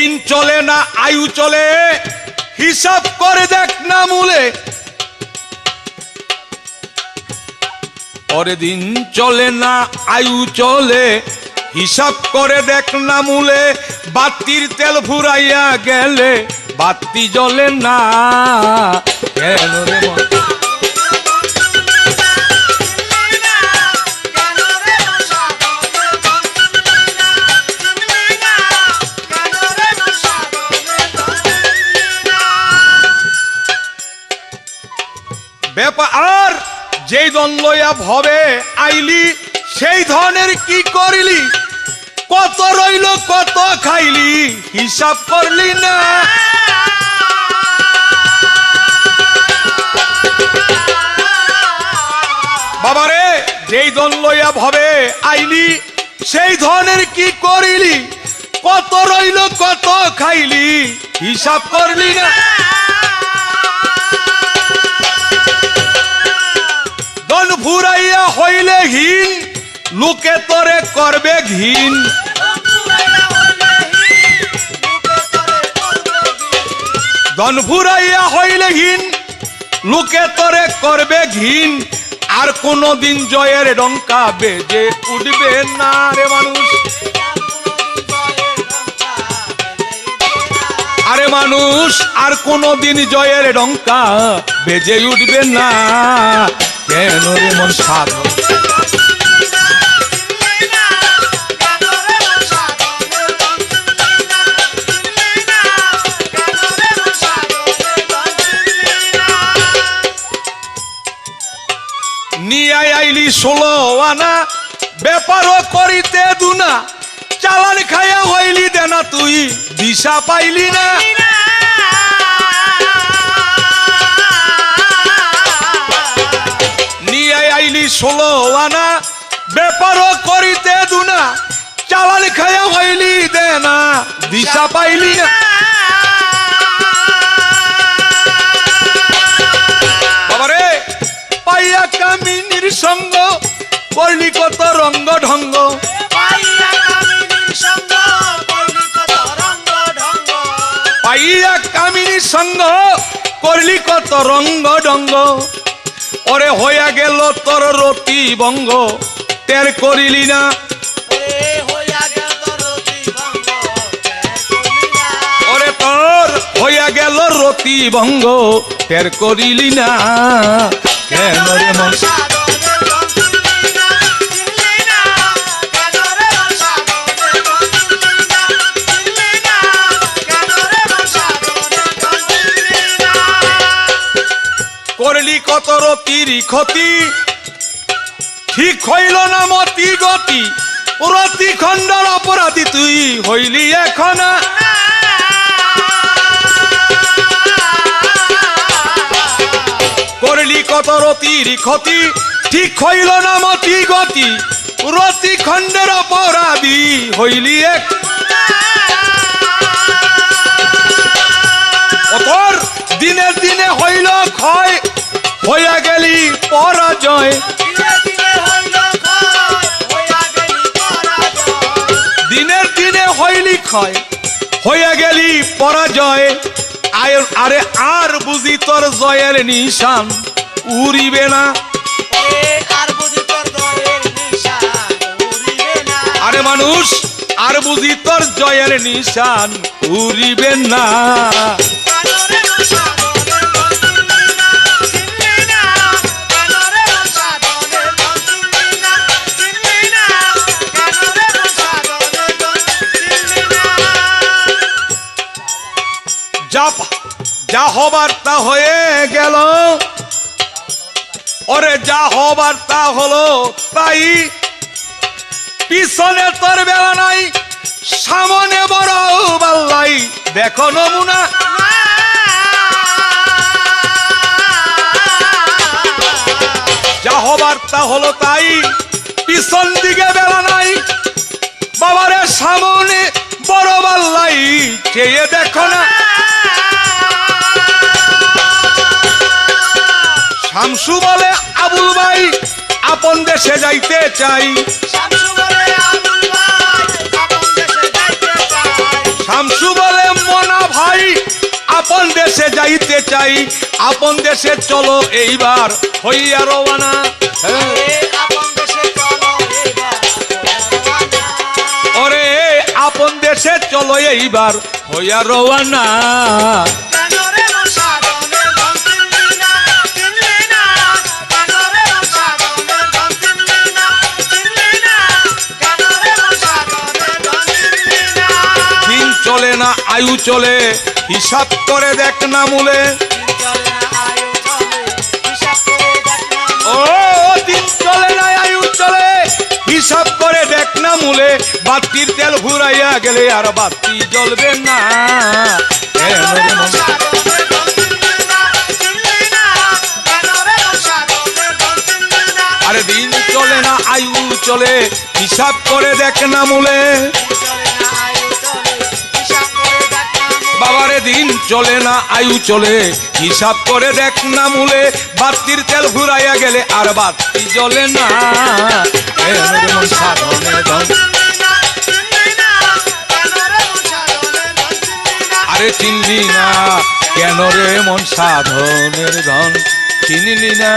দিন চলে না, আয়ু চলে। হিসাব করে দেখ না মূলে। পরে দিন চলে না, আয়ু চলে। হিসাব করে দেখ না মূলে, বাতির তেল ফুরাইয়া গেলে। বাতি জ্বলে না রে আর যেই দন লইয়া ভবে আইলি, সেই ধনের কি করিলি? কত রইল, কত খাইলি? হিসাব করলি না। বাবারে, যেই ধন লইয়া ভবে আইলি, সেই ধনের কি করিলি? কত রইল, কত খাইলি? হিসাব করলি না। দন ফুরাইয়া হইলে ঘিন, লোকে তোরে করবে ঘিন। দন ফুরাইয়া হইলে ঘিন, লোকে তোরে করবে ঘিন। আর কোনদিন জয়ের ডঙ্কা বেজে উঠবে না রে মানুষ। আরে মানুষ, আর কোনদিন জয়ের ডঙ্কা বেজে উঠবে না। কেন রে মন সাধন নিয়ে আইলি ষোলো আনা, ব্যাপারও করিতে দুনা, চালান খাইয়া হইলি দেনা তুই, দিশা পাইলি না। ষোলো আনা ব্যাপারও করিতে দুনা চালান খাইয়া হইলি দেনা দিশা পাইলি না। বাবারে পাইয়া কামিনীর সঙ্গ করলি কত রঙ্গ ঢঙ্গ। পাইয়া কামিনীর সঙ্গ করলি কত রঙ্গ ডঙ্গ ওরে হইয়া গেল তোর রতি বঙ্গ তের করিলি না। ওরে তোর হইয়া গেল রতি ভঙ্গ তের করিলি না। কেন রে মন করলি কত ক্ষতি। ঠিক হইল না মতি গতি। রতি খণ্ডর অপরাধী তুই হইলি এখন। করলি কত রতির ক্ষতি। ঠিক হইল না মতি গতি। রতি খণ্ডের অপরাধী হইলি এক হইয়া গেলি পরাজয়। দিনের দিনে হইলি ক্ষয় হইয়া গেলি পরাজয়। আয় আরে আর বুঝি তোর জয়ের নিশান উড়িবে না। আরে মানুষ আর বুঝি তোর জয়ের নিশান উড়িবে না। যা যা হবার তা হয়ে গেল। ওরে যা হবার তা হলো তাই। পিছনে তোর বেলা নাই, সামনে বড় বাল্লাই। দেখো নমুনা। যা হবার তা হলো তাই, পিছন দিকে বেলা নাই। বাবারে সামনে বড় বাল্লাই, চেয়ে দেখো না। শামসু বলে আবুল ভাই আপন দেশে যাইতে চাই। শামসু বলে মনা ভাই আপন দেশে যাইতে চাই। আপন দেশে চলো এইবার হইয়া রওয়ানা। ওরে আপন দেশে চলো এইবার হইয়া রওয়ানা। আয়ু চলে, হিসাব করে দেখ না মূলে। ও চলে, হিসাব করে দেখ না মূলে। বাতির তেল ঘুরাইয়া গেলে আর বাতি জ্বলবে না? আরে দিন চলে না, আয়ু চলে, হিসাব করে দেখ না মূলে। বাবারে দিন চলে না আয়ু চলে। হিসাব করে দেখ না মূলে বাতির তেল ঘুরাইয়া গেলে আর বাতি জ্বলে না। আরে চিনলি না কেন রে মন সাধনের ধন? চিনলি না।